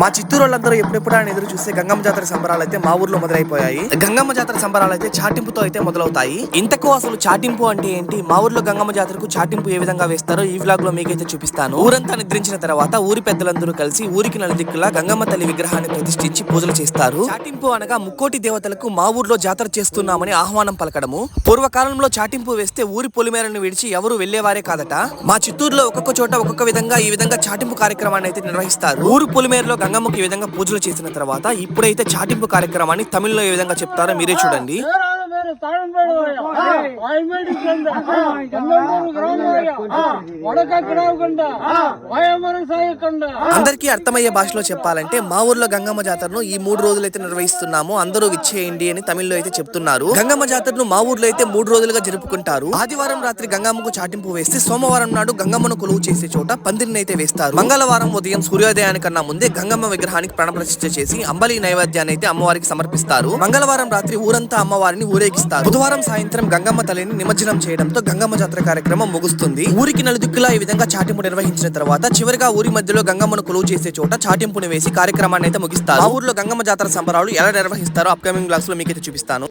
మా చిత్తూరు వాళ్ళందరూ ఎప్పుడెప్పుడు ఎదురు చూస్తే గంగమ్మ జాతర సంబరాలు అయితే మా ఊర్లో మొదలైపోయాయి. గంగమ్మ జాతర సంబరాలు అయితే చాటింపుతో అయితే మొదలవుతాయి. ఇంతకు అసలు చాటింపు అంటే ఏంటి? మా ఊర్లో గంగమ్మ జాతరకు చాటింపు ఏ విధంగా వేస్తారో ఈ వ్లాగ్లో మీకైతే చూపిస్తాను. ఊరంతా నిద్రించిన తర్వాత ఊరి పెద్దలందరూ కలిసి ఊరికి నలుదిక్కులా గంగమ్మ తల్లి విగ్రహాన్ని ప్రతిష్ఠించి పూజలు చేస్తారు. చాటింపు అనగా ముక్కోటి దేవతలకు మా ఊర్లో జాతర చేస్తున్నామని ఆహ్వానం పలకడము. పూర్వకాలంలో చాటింపు వేస్తే ఊరి పొలిమేరను విడిచి ఎవరు వెళ్ళేవారే కాదట. మా చిత్తూరులో ఒక్కొక్క చోట ఒక్కొక్క విధంగా ఈ విధంగా చాటింపు కార్యక్రమాన్ని అయితే నిర్వహిస్తారు. ఊరు పొలిమేరలో గంగమ్మకి ఈ విధంగా పూజలు చేసిన తర్వాత ఇప్పుడైతే చాటింపు కార్యక్రమాన్ని తమిళ్ళో ఏ విధంగా చెప్తారో మీరే చూడండి. అందరికీ అర్థమయ్యే భాషలో చెప్పాలంటే మా ఊర్లో గంగమ్మ జాతరను ఈ మూడు రోజులైతే నిర్వహిస్తున్నాము. అందరూ విచ్చేయండి అని తమిళ్ళో అయితే చెప్తున్నారు. గంగమ్మ జాతరను మా ఊర్లో అయితే మూడు రోజులుగా జరుపుకుంటారు. ఆదివారం రాత్రి గంగమ్మకు చాటింపు వేస్తే సోమవారం నాడు గంగమ్మను కొలువు చేసే చోట పందిరిని అయితే వేస్తారు. మంగళవారం ఉదయం సూర్యోదయానికన్నా ముందే గంగమ్మ విగ్రహానికి ప్రణప్రతిష్ఠ చేసి అంబలి నైవేద్యాన్ని అయితే అమ్మవారికి సమర్పిస్తారు. మంగళవారం రాత్రి ఊరంతా అమ్మవారిని ఊరేగిస్తారు. బుధవారం సాయంత్రం గంగమ్మ తల్లిని నిమజ్జనం చేయడంతో గంగమ్మ జాతర కార్యక్రమం ముగుస్తుంది. ఊరికి నలుదిక్కులా ఈ విధంగా చాటింపు నిర్వహించిన తర్వాత చివరిగా ఊరి మధ్యలో గంగమ్మను కొలువు చేసే చోట చాటింపుని వేసి కార్యక్రమాన్ని అయితే ముగిస్తారు. ఆ ఊర్లో గంగమ్మ జాతర సంబరాలు ఎలా నిర్వహిస్తారో అప్కమింగ్ బ్లాగ్స్లో మీకైతే చూపిస్తాను.